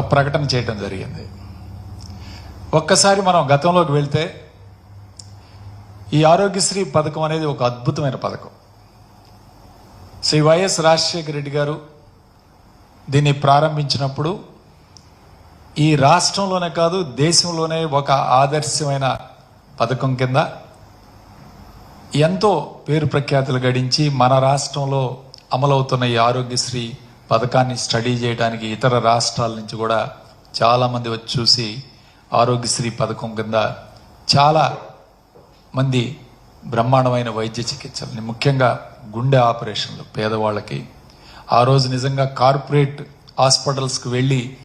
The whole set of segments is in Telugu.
ఒక ప్రకటన చేయడం జరిగింది. ఒక్కసారి మనం గతంలోకి వెళ్తే ఈ ఆరోగ్యశ్రీ పథకం అనేది ఒక అద్భుతమైన పథకం. శ్రీ వైఎస్ రాజశేఖర రెడ్డి గారు దీన్ని ప్రారంభించినప్పుడు ఈ రాష్ట్రంలోనే కాదు దేశంలోనే ఒక ఆదర్శమైన పథకం కింద ఎంతో పేరు ప్రఖ్యాతులు గడించి మన రాష్ట్రంలో అమలవుతున్న ఈ ఆరోగ్యశ్రీ పథకాన్ని స్టడీ చేయడానికి ఇతర రాష్ట్రాల నుంచి కూడా చాలామంది వచ్చి చూసి ఆరోగ్యశ్రీ పథకం కింద చాలా మంది బ్రహ్మాండమైన వైద్య చికిత్సలని ముఖ్యంగా గుండె ఆపరేషన్లు పేదవాళ్ళకి. ఆ రోజు నిజంగా కార్పొరేట్ హాస్పిటల్స్కి వెళ్ళి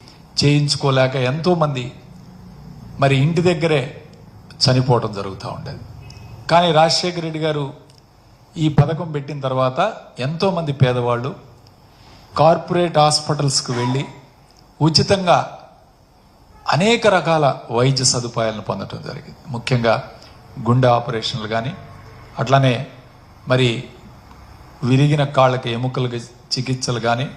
చేయించుకోలేక ఎంతోమంది మరి ఇంటి దగ్గరే చనిపోవడం జరుగుతూ ఉండేది. కానీ రాజశేఖర రెడ్డి గారు ఈ పథకం పెట్టిన తర్వాత ఎంతోమంది పేదవాళ్ళు కార్పొరేట్ హాస్పిటల్స్కి వెళ్ళి ఉచితంగా అనేక రకాల వైద్య సదుపాయాలను పొందడం జరిగింది. ముఖ్యంగా గుండె ఆపరేషన్లు కానీ అట్లానే మరి విరిగిన కాళ్ళకి ఎముకలకి చికిత్సలు కానీ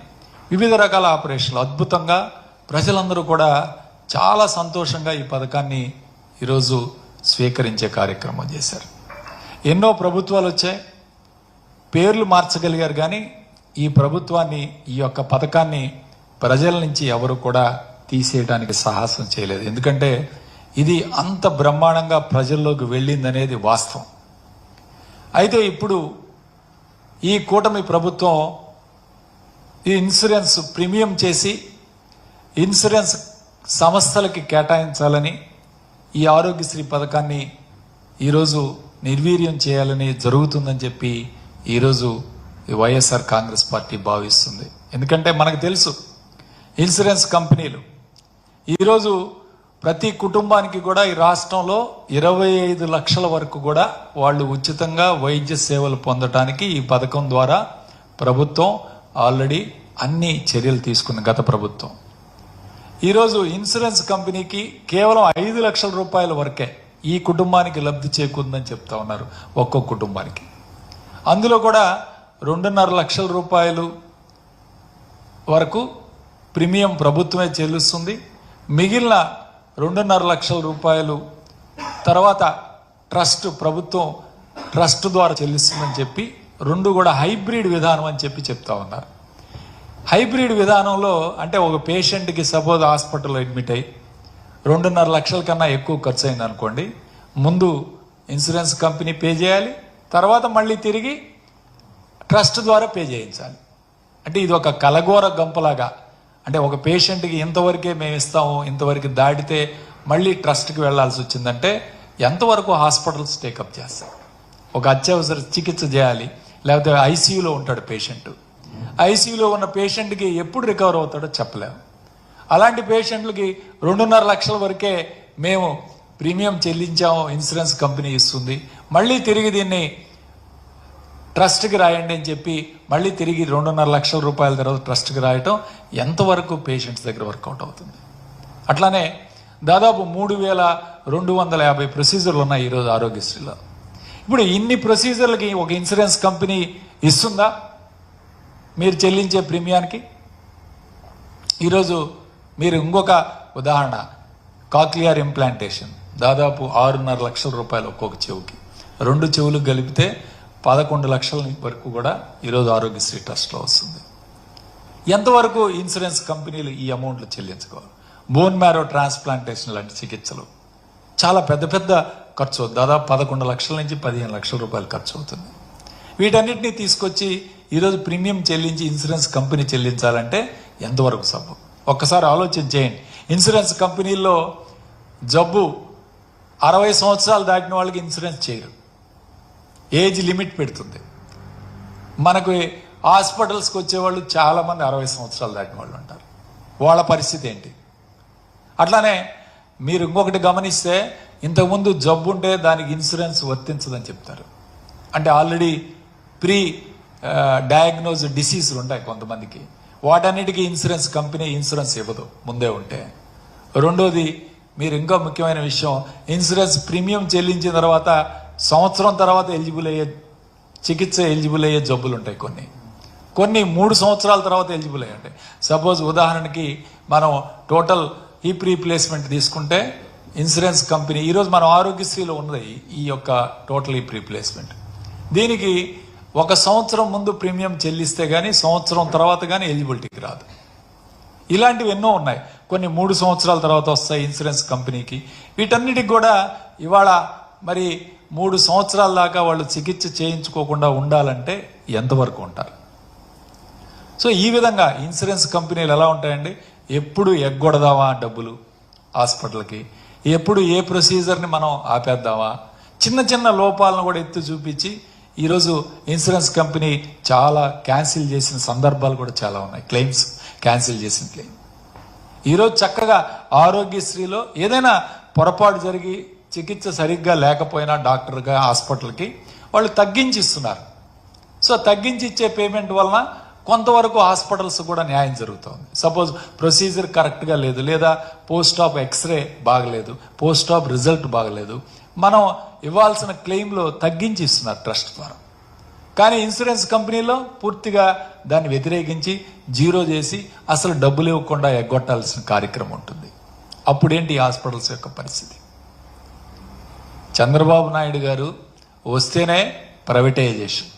వివిధ రకాల ఆపరేషన్లు. అద్భుతంగా ప్రజలందరూ కూడా చాలా సంతోషంగా ఈ పథకాన్ని ఈరోజు స్వీకరించే కార్యక్రమం చేశారు. ఎన్నో ప్రభుత్వాలు వచ్చాయి. పేర్లు మార్చగలిగారు కానీ ఈ ప్రభుత్వాన్ని ఈ యొక్క పథకాన్ని ప్రజల నుంచి ఎవరు కూడా తీసేయడానికి సాహసం చేయలేదు. ఎందుకంటే ఇది అంత బ్రహ్మాండంగా ప్రజల్లోకి వెళ్ళిందనేది వాస్తవం. అయితే ఇప్పుడు ఈ కూటమి ప్రభుత్వం ఈ ఇన్సూరెన్స్ ప్రీమియం చేసి ఇన్సూరెన్స్ సంస్థలకి కేటాయించాలని ఈ ఆరోగ్యశ్రీ పథకాన్ని ఈరోజు నిర్వీర్యం చేయాలని జరుగుతుందని చెప్పి ఈరోజు వైఎస్ఆర్ కాంగ్రెస్ పార్టీ భావిస్తుంది. ఎందుకంటే మనకు తెలుసు ఇన్సూరెన్స్ కంపెనీలు. ఈరోజు ప్రతి కుటుంబానికి కూడా ఈ రాష్ట్రంలో ఇరవై ఐదు లక్షల వరకు కూడా వాళ్ళు ఉచితంగా వైద్య సేవలు పొందడానికి ఈ పథకం ద్వారా ప్రభుత్వం ఆల్రెడీ అన్ని చర్యలు తీసుకుంది గత ప్రభుత్వం. ఈరోజు ఇన్సూరెన్స్ కంపెనీకి కేవలం ఐదు లక్షల రూపాయల వరకే ఈ కుటుంబానికి లబ్ధి చేకూరిందని చెప్తా ఉన్నారు ఒక్కొక్క కుటుంబానికి. అందులో కూడా రెండున్నర లక్షల రూపాయలు వరకు ప్రీమియం ప్రభుత్వమే చెల్లిస్తుంది. మిగిలిన రెండున్నర లక్షల రూపాయలు తర్వాత ట్రస్ట్ ప్రభుత్వం ట్రస్ట్ ద్వారా చెల్లిస్తుందని చెప్పి రెండు కూడా హైబ్రిడ్ విధానం అని చెప్పి చెప్తా ఉన్నారు. హైబ్రిడ్ విధానంలో అంటే ఒక పేషెంట్కి సపోజ్ హాస్పిటల్లో అడ్మిట్ అయ్యి రెండున్నర లక్షల కన్నా ఎక్కువ ఖర్చు అయింది అనుకోండి ముందు ఇన్సూరెన్స్ కంపెనీ పే చేయాలి తర్వాత మళ్ళీ తిరిగి ట్రస్ట్ ద్వారా పే చేయించాలి. అంటే ఇది ఒక కలగోర గంపలాగా. అంటే ఒక పేషెంట్కి ఇంతవరకే మేము ఇస్తాము ఇంతవరకు దాటితే మళ్ళీ ట్రస్ట్కి వెళ్ళాల్సి వచ్చిందంటే ఎంతవరకు హాస్పిటల్స్ టేకప్ చేస్తాయి? ఒక అత్యవసర చికిత్స చేయాలి. లేకపోతే ఐసీయూలో ఉంటాడు పేషెంట్. ఐసీయూలో ఉన్న పేషెంట్కి ఎప్పుడు రికవర్ అవుతాడో చెప్పలేము అలాంటి పేషెంట్లకి రెండున్నర లక్షల వరకే మేము ప్రీమియం చెల్లించాము ఇన్సూరెన్స్ కంపెనీ ఇస్తుంది. మళ్ళీ తిరిగి దీన్ని ట్రస్ట్కి రాయండి అని చెప్పి మళ్ళీ తిరిగి రెండున్నర లక్షల రూపాయల తర్వాత ట్రస్ట్కి రాయటం ఎంతవరకు పేషెంట్స్ దగ్గర వర్కౌట్ అవుతుంది? అట్లానే దాదాపు మూడు వేల రెండు వందల యాభై ప్రొసీజర్లు ఉన్నాయి ఈరోజు ఆరోగ్యశ్రీలో. ఇప్పుడు ఇన్ని ప్రొసీజర్లకి ఒక ఇన్సూరెన్స్ కంపెనీ ఇస్తుందా మీరు చెల్లించే ప్రీమియానికి? ఈరోజు మీరు ఇంకొక ఉదాహరణ కాక్లియర్ ఇంప్లాంటేషన్ దాదాపు ఆరున్నర లక్షల రూపాయలు ఒక్కొక్క చెవుకి. రెండు చెవులు కలిపితే పదకొండు లక్షల వరకు కూడా ఈరోజు ఆరోగ్యశ్రీ ట్రస్ట్లో వస్తుంది. ఎంతవరకు ఇన్సూరెన్స్ కంపెనీలు ఈ అమౌంట్లు చెల్లించుకోవాలి? బోన్ మ్యారో ట్రాన్స్ప్లాంటేషన్ లాంటి చికిత్సలు. చాలా పెద్ద పెద్ద ఖర్చు దాదాపు పదకొండు లక్షల నుంచి పదిహేను లక్షల రూపాయలు ఖర్చు అవుతుంది. వీటన్నిటిని తీసుకొచ్చి ఈరోజు ప్రీమియం చెల్లించి ఇన్సూరెన్స్ కంపెనీ చెల్లించాలంటే ఎంతవరకు సబ్బు? ఒక్కసారి ఆలోచన చేయండి. ఇన్సూరెన్స్ కంపెనీల్లో జబ్బు అరవై సంవత్సరాలు దాటిన వాళ్ళకి ఇన్సూరెన్స్ చేయరు. ఏజ్ లిమిట్ పెడుతుంది. మనకు హాస్పిటల్స్కి వచ్చేవాళ్ళు చాలామంది అరవై సంవత్సరాలు దాటిన వాళ్ళు ఉంటారు. వాళ్ళ పరిస్థితి ఏంటి? అట్లానే మీరు ఇంకొకటి గమనిస్తే ఇంతకుముందు జబ్బు ఉంటే దానికి ఇన్సూరెన్స్ వర్తించదని చెప్తారు. అంటే ఆల్రెడీ ప్రీ డయాగ్నోజ్ డిసీజులు ఉంటాయి కొంతమందికి. వాటన్నిటికీ ఇన్సూరెన్స్ కంపెనీ ఇన్సూరెన్స్ ఇవ్వదు ముందే ఉంటే. రెండోది మీరు ఇంకా ముఖ్యమైన విషయం ఇన్సూరెన్స్ ప్రీమియం చెల్లించిన తర్వాత సంవత్సరం తర్వాత ఎలిజిబుల్ అయ్యే చికిత్స ఎలిజిబుల్ అయ్యే జబ్బులు ఉంటాయి కొన్ని. కొన్ని మూడు సంవత్సరాల తర్వాత ఎలిజిబుల్ అయ్యాయి ఉంటాయి. సపోజ్ ఉదాహరణకి మనం టోటల్ హీప్ రీప్లేస్మెంట్ తీసుకుంటే ఇన్సూరెన్స్ కంపెనీ ఈరోజు మనం ఆరోగ్యశ్రీలో ఉన్నది ఈ యొక్క టోటల్ హీప్ రీప్లేస్మెంట్. దీనికి ఒక సంవత్సరం ముందు ప్రీమియం చెల్లిస్తే కానీ సంవత్సరం తర్వాత కానీ ఎలిజిబిలిటీకి రాదు. ఇలాంటివి ఎన్నో ఉన్నాయి. కొన్ని మూడు సంవత్సరాల తర్వాత వస్తాయి ఇన్సూరెన్స్ కంపెనీకి. వీటన్నిటికి కూడా ఇవాళ మరి మూడు సంవత్సరాల దాకా వాళ్ళు చికిత్స చేయించుకోకుండా ఉండాలంటే ఎంతవరకు ఉంటారు? సో ఈ విధంగా ఇన్సూరెన్స్ కంపెనీలు ఎలా ఉంటాయండి? ఎప్పుడు ఎగ్గొడదామా డబ్బులు హాస్పిటల్కి? ఎప్పుడు ఏ ప్రొసీజర్ని మనం ఆపేద్దామా? చిన్న చిన్న లోపాలను కూడా ఎత్తి చూపించి ఈరోజు ఇన్సూరెన్స్ కంపెనీ చాలా క్యాన్సిల్ చేసిన సందర్భాలు కూడా చాలా ఉన్నాయి. క్లెయిమ్స్ క్యాన్సిల్ చేసిన క్లెయిమ్. ఈరోజు చక్కగా ఆరోగ్యశ్రీలో ఏదైనా పొరపాటు జరిగి చికిత్స సరిగ్గా లేకపోయినా డాక్టర్గా హాస్పిటల్కి వాళ్ళు తగ్గించి ఇస్తున్నారు సో తగ్గించి ఇచ్చే పేమెంట్ వలన కొంతవరకు హాస్పిటల్స్ కూడా న్యాయం జరుగుతుంది. సపోజ్ ప్రొసీజర్ కరెక్ట్గా లేదు లేదా పోస్ట్ ఆఫ్ ఎక్స్రే బాగలేదు పోస్ట్ ఆఫ్ రిజల్ట్ బాగలేదు. మనం ఇవ్వాల్సిన క్లెయిమ్లో తగ్గించి ఇస్తున్నారు ట్రస్ట్ ద్వారా. కానీ ఇన్సూరెన్స్ కంపెనీలో పూర్తిగా దాన్ని వ్యతిరేకించి జీరో చేసి అసలు డబ్బులు ఇవ్వకుండా ఎగ్గొట్టాల్సిన కార్యక్రమం ఉంటుంది. అప్పుడేంటి ఈ హాస్పిటల్స్ యొక్క పరిస్థితి? చంద్రబాబు నాయుడు గారు వస్తేనే ప్రైవేటైజేషన్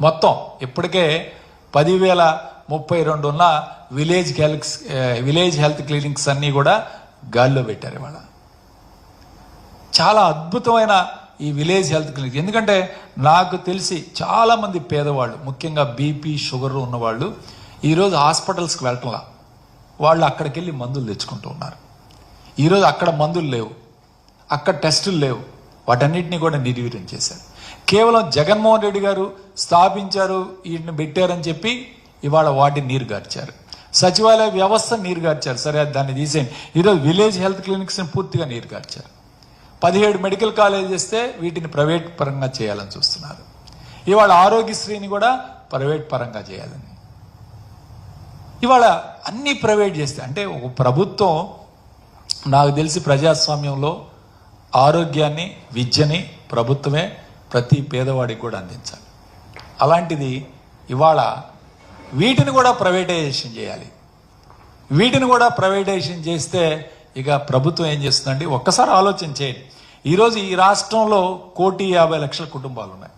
మొత్తం ఇప్పటికే పదివేల ముప్పై రెండు ఉన్న village health village health clinics అన్నీ కూడా గాల్లో పెట్టారు ఇవాళ. చాలా అద్భుతమైన ఈ విలేజ్ హెల్త్ క్లినిక్ ఎందుకంటే నాకు తెలిసి చాలామంది పేదవాళ్ళు ముఖ్యంగా బీపీ షుగర్ ఉన్నవాళ్ళు ఈరోజు హాస్పిటల్స్కి వెళ్ళటంలా. వాళ్ళు అక్కడికి వెళ్ళి మందులు తెచ్చుకుంటూ ఉన్నారు. ఈరోజు అక్కడ మందులు లేవు. అక్కడ టెస్టులు లేవు. వాటన్నిటిని కూడా నిర్వీర్యం చేశారు. కేవలం జగన్మోహన్ రెడ్డి గారు స్థాపించారు వీటిని పెట్టారని చెప్పి ఇవాళ వాటిని నీరు గార్చారు. సచివాలయ వ్యవస్థ నీరు గార్చారు. సరే దాన్ని తీసేయండి. ఈరోజు విలేజ్ హెల్త్ క్లినిక్స్ని పూర్తిగా నీరు గార్చారు. పదిహేడు మెడికల్ కాలేజ్ చేస్తే వీటిని ప్రైవేట్ పరంగా చేయాలని చూస్తున్నారు. ఇవాళ ఆరోగ్యశ్రీని కూడా ప్రైవేట్ పరంగా చేయాలని. ఇవాళ అన్ని ప్రైవేట్ చేస్తే అంటే ఒక ప్రభుత్వం నాకు తెలిసి ప్రజాస్వామ్యంలో ఆరోగ్యాన్ని విద్యని ప్రభుత్వమే ప్రతి పేదవాడికి కూడా అందించాలి. అలాంటిది ఇవాళ వీటిని కూడా ప్రైవేటైజేషన్ చేయాలి. వీటిని కూడా ప్రైవేటైజేషన్ చేస్తే ఇక ప్రభుత్వం ఏం చేస్తుందండి ఒక్కసారి ఆలోచన చేయండి. ఈరోజు ఈ రాష్ట్రంలో కోటి యాభై లక్షల కుటుంబాలు ఉన్నాయి.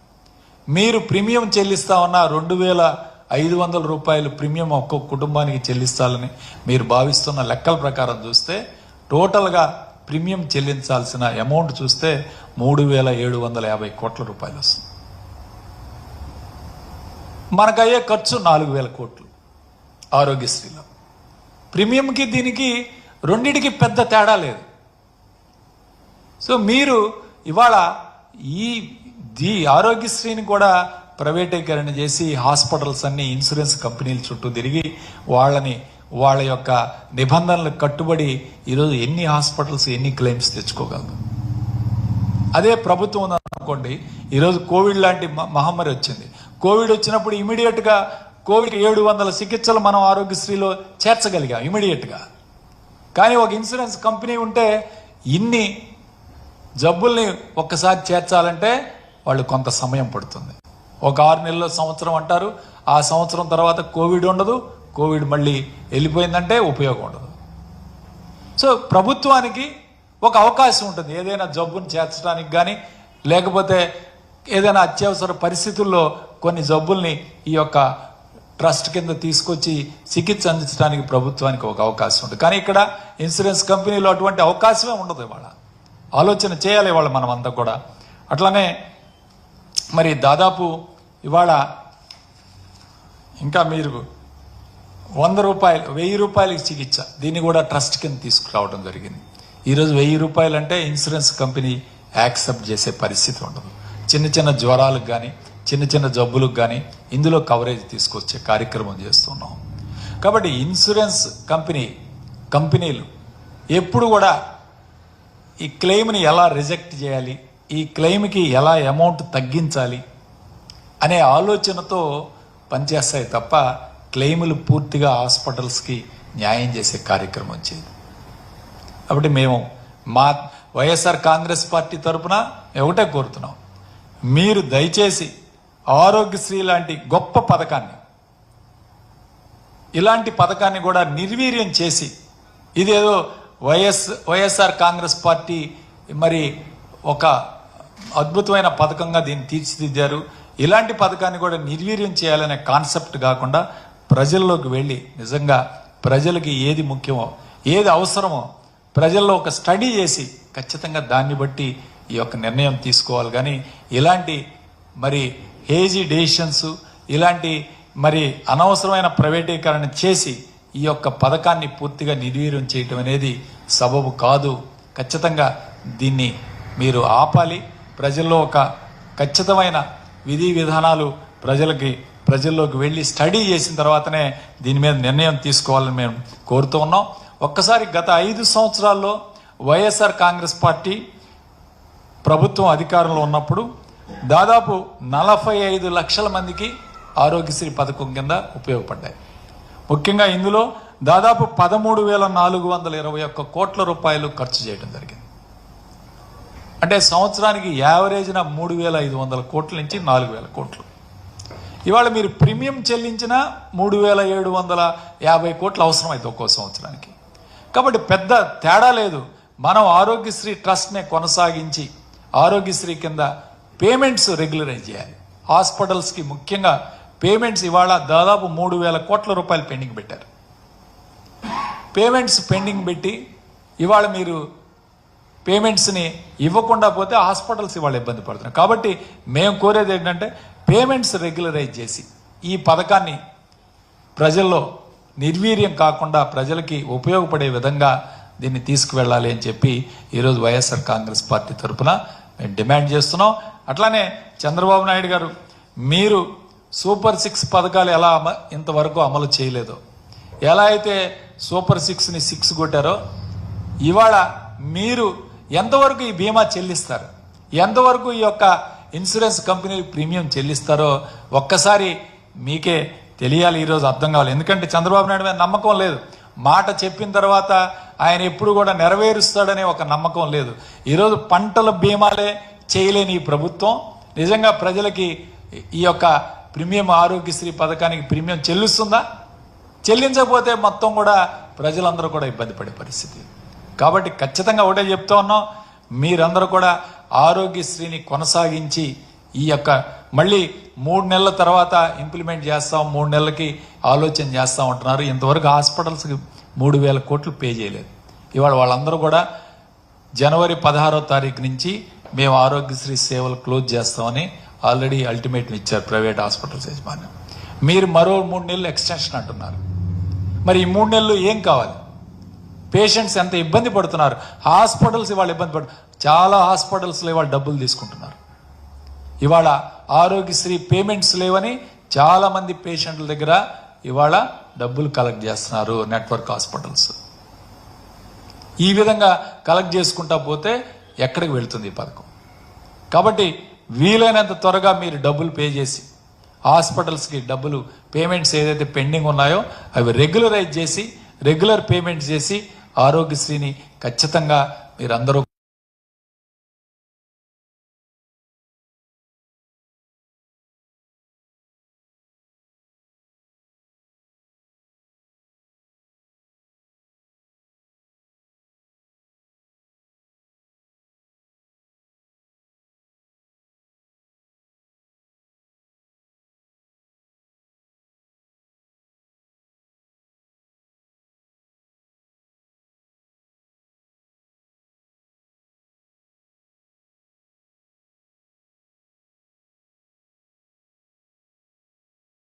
మీరు ప్రీమియం చెల్లిస్తా ఉన్న రెండు వేల ఐదు వందల రూపాయలు ప్రీమియం ఒక్కొక్క కుటుంబానికి చెల్లిస్తాలని మీరు భావిస్తున్న లెక్కల ప్రకారం చూస్తే టోటల్గా ప్రీమియం చెల్లించాల్సిన అమౌంట్ చూస్తే మూడు వేల ఏడు వందల యాభై కోట్ల రూపాయలు వస్తుంది. మనకయ్యే ఖర్చు నాలుగు వేల కోట్లు ఆరోగ్యశ్రీలో. ప్రీమియంకి దీనికి రెండిటికి పెద్ద తేడా లేదు. సో మీరు ఇవాళ ఈ దీ ఆరోగ్యశ్రీని కూడా ప్రైవేటీకరణ చేసి హాస్పిటల్స్ అన్ని ఇన్సూరెన్స్ కంపెనీల చుట్టూ తిరిగి వాళ్ళని వాళ్ళ యొక్క నిబంధనలకు కట్టుబడి ఈరోజు ఎన్ని హాస్పిటల్స్ ఎన్ని క్లెయిమ్స్ తెచ్చుకోగలరు? అదే ప్రభుత్వం ఉందనుకోండి ఈరోజు కోవిడ్ లాంటి మ- మహమ్మారి వచ్చింది. కోవిడ్ వచ్చినప్పుడు ఇమీడియట్గా కోవిడ్ ఏడు వందల చికిత్సలు మనం ఆరోగ్యశ్రీలో చేర్చగలిగాం ఇమీడియట్గా. కానీ ఒక ఇన్సూరెన్స్ కంపెనీ ఉంటే ఇన్ని జబ్బుల్ని ఒక్కసారి చేర్చాలంటే వాళ్ళు కొంత సమయం పడుతుంది. ఒక ఆరు నెలల సంవత్సరం అంటారు. ఆ సంవత్సరం తర్వాత కోవిడ్ ఉండదు కోవిడ్ మళ్ళీ వెళ్ళిపోయిందంటే ఉపయోగం ఉండదు. సో ప్రభుత్వానికి ఒక అవకాశం ఉంటుంది. ఏదైనా జబ్బును చేర్చడానికి కానీ లేకపోతే ఏదైనా అత్యవసర పరిస్థితుల్లో కొన్ని జబ్బుల్ని ఈ యొక్క ట్రస్ట్ కింద తీసుకొచ్చి చికిత్స అందించడానికి ప్రభుత్వానికి ఒక అవకాశం ఉంటుంది. కానీ ఇక్కడ ఇన్సూరెన్స్ కంపెనీలో అటువంటి అవకాశమే ఉండదు ఇవాళ. ఆలోచన చేయాలి ఇవాళ మనం అంతా కూడా. అట్లానే మరి దాదాపు ఇవాళ ఇంకా మీరు వంద రూపాయలు వెయ్యి రూపాయలకి చికిత్స. దీన్ని కూడా ట్రస్ట్ కింద తీసుకురావడం జరిగింది. ఈరోజు వెయ్యి రూపాయలు అంటే ఇన్సూరెన్స్ కంపెనీ యాక్సెప్ట్ చేసే పరిస్థితి ఉండదు. చిన్న చిన్న జ్వరాలకు కానీ చిన్న చిన్న జబ్బులకు కానీ ఇందులో కవరేజ్ తీసుకొచ్చే కార్యక్రమం చేస్తున్నాం. కాబట్టి ఇన్సూరెన్స్ కంపెనీ కంపెనీలు ఎప్పుడు కూడా ఈ క్లెయిమ్ని ఎలా రిజెక్ట్ చేయాలి ఈ క్లెయిమ్కి ఎలా అమౌంట్ తగ్గించాలి అనే ఆలోచనతో పనిచేస్తాయి తప్ప క్లెయిములు పూర్తిగా హాస్పిటల్స్కి న్యాయం చేసే కార్యక్రమం చేయదు కాబట్టి మేము మా వైఎస్ఆర్ కాంగ్రెస్ పార్టీ తరపున ఒకటే కోరుతున్నాం. మీరు దయచేసి ఆరోగ్యశ్రీ లాంటి గొప్ప పథకాన్ని ఇలాంటి పథకాన్ని కూడా నిర్వీర్యం చేసి ఇదేదో వైఎస్ వైఎస్ఆర్ కాంగ్రెస్ పార్టీ మరి ఒక అద్భుతమైన పథకంగా దీన్ని తీర్చిదిద్దారు. ఇలాంటి పథకాన్ని కూడా నిర్వీర్యం చేయాలనే కాన్సెప్ట్ కాకుండా ప్రజల్లోకి వెళ్ళి నిజంగా ప్రజలకి ఏది ముఖ్యమో ఏది అవసరమో ప్రజల్లో ఒక స్టడీ చేసి ఖచ్చితంగా దాన్ని బట్టి ఈ యొక్క నిర్ణయం తీసుకోవాలి. కానీ ఇలాంటి మరి హేజీ డెసిషన్స్ ఇలాంటి మరి అనవసరమైన ప్రైవేటీకరణ చేసి ఈ యొక్క పథకాన్ని పూర్తిగా నిర్వీర్యం చేయటం అనేది సబబు కాదు. ఖచ్చితంగా దీన్ని మీరు ఆపాలి. ప్రజల్లో ఒక ఖచ్చితమైన విధి విధానాలు ప్రజలకి ప్రజల్లోకి వెళ్ళి స్టడీ చేసిన తర్వాతనే దీని మీద నిర్ణయం తీసుకోవాలని మేము కోరుతూ ఉన్నాం. ఒక్కసారి గత ఐదు సంవత్సరాల్లో వైఎస్ఆర్ కాంగ్రెస్ పార్టీ ప్రభుత్వం అధికారంలో ఉన్నప్పుడు దాదాపు నలభై ఐదు లక్షల మందికి ఆరోగ్యశ్రీ పథకం కింద ఉపయోగపడ్డాయి. ముఖ్యంగా ఇందులో దాదాపు పదమూడు వేల నాలుగు వందల ఇరవై ఒక్క కోట్ల రూపాయలు ఖర్చు చేయడం జరిగింది. అంటే సంవత్సరానికి యావరేజ్న మూడు వేల ఐదు వందల కోట్ల నుంచి నాలుగు వేల కోట్లు. ఇవాళ మీరు ప్రీమియం చెల్లించిన మూడు వేల ఏడు వందల యాభై కోట్లు అవసరమైతే ఒక్కో సంవత్సరానికి. కాబట్టి పెద్ద తేడా లేదు. మనం ఆరోగ్యశ్రీ ట్రస్ట్నే కొనసాగించి ఆరోగ్యశ్రీ కింద పేమెంట్స్ రెగ్యులరైజ్ చేయాలి. హాస్పిటల్స్కి ముఖ్యంగా పేమెంట్స్ ఇవాళ దాదాపు మూడు వేల కోట్ల రూపాయలు పెండింగ్ పెట్టారు. పేమెంట్స్ పెండింగ్ పెట్టి ఇవాళ మీరు పేమెంట్స్ని ఇవ్వకుండా పోతే హాస్పిటల్స్ ఇవాళ ఇబ్బంది పడుతున్నాయి కాబట్టి మేము కోరేది ఏంటంటే పేమెంట్స్ రెగ్యులరైజ్ చేసి ఈ పథకాన్ని ప్రజల్లో నిర్వీర్యం కాకుండా ప్రజలకి ఉపయోగపడే విధంగా దీన్ని తీసుకువెళ్ళాలి అని చెప్పి ఈరోజు వైఎస్ఆర్ కాంగ్రెస్ పార్టీ తరఫున మేము డిమాండ్ చేస్తున్నాం. అట్లానే చంద్రబాబు నాయుడు గారు మీరు సూపర్ సిక్స్ పథకాలు ఎలా అమ ఇంతవరకు అమలు చేయలేదో. ఎలా అయితే సూపర్ సిక్స్ని సిక్స్ కొట్టారో ఇవాళ మీరు ఎంతవరకు ఈ బీమా చెల్లిస్తారు? ఎంతవరకు ఈ యొక్క ఇన్సూరెన్స్ కంపెనీ ప్రీమియం చెల్లిస్తారో ఒక్కసారి మీకే తెలియాలి ఈరోజు అర్థం కావాలి. ఎందుకంటే చంద్రబాబు నాయుడు మీద నమ్మకం లేదు. మాట చెప్పిన తర్వాత ఆయన ఎప్పుడు కూడా నెరవేరుస్తాడనే ఒక నమ్మకం లేదు. ఈరోజు పంటల బీమాలే చేయలేని ఈ ప్రభుత్వం. నిజంగా ప్రజలకి ఈ యొక్క ప్రీమియం ఆరోగ్యశ్రీ పథకానికి ప్రీమియం చెల్లిస్తుందా? చెల్లించకపోతే మొత్తం కూడా ప్రజలందరూ కూడా ఇబ్బంది పడే పరిస్థితి. కాబట్టి ఖచ్చితంగా ఒకటే చెప్తా ఉన్నాం. మీరందరూ కూడా ఆరోగ్యశ్రీని కొనసాగించి ఈ యొక్క మళ్ళీ మూడు నెలల తర్వాత ఇంప్లిమెంట్ చేస్తాం మూడు నెలలకి ఆలోచన చేస్తాం అంటున్నారు. ఇంతవరకు హాస్పిటల్స్కి మూడు వేల కోట్లు పే చేయలేదు. ఇవాళ వాళ్ళందరూ కూడా జనవరి పదహారో తారీఖు నుంచి మేము ఆరోగ్యశ్రీ సేవలు క్లోజ్ చేస్తామని ఆల్రెడీ అల్టిమేట్ ఇచ్చారు ప్రైవేట్ హాస్పిటల్స్ యజమాని. మీరు మరో మూడు నెలలు ఎక్స్టెన్షన్ అంటున్నారు. మరి ఈ మూడు నెలలు ఏం కావాలి? పేషెంట్స్ ఎంత ఇబ్బంది పడుతున్నారు? హాస్పిటల్స్ ఇవాళ ఇబ్బంది పడు చాలా హాస్పిటల్స్లో ఇవాళ డబ్బులు తీసుకుంటున్నారు. ఇవాళ ఆరోగ్యశ్రీ పేమెంట్స్ లేవని చాలామంది పేషెంట్ల దగ్గర ఇవాళ డబ్బులు కలెక్ట్ చేస్తున్నారు నెట్వర్క్ హాస్పిటల్స్ ఈ విధంగా కలెక్ట్ చేసుకుంటా పోతే ఎక్కడికి వెళుతుంది ఈ పథకం? కాబట్టి వీలైనంత త్వరగా మీరు డబ్బులు పే చేసి హాస్పిటల్స్కి డబ్బులు పేమెంట్స్ ఏదైతే పెండింగ్ ఉన్నాయో అవి రెగ్యులరైజ్ చేసి రెగ్యులర్ పేమెంట్స్ చేసి ఆరోగ్యశ్రీని ఖచ్చితంగా మీరందరూ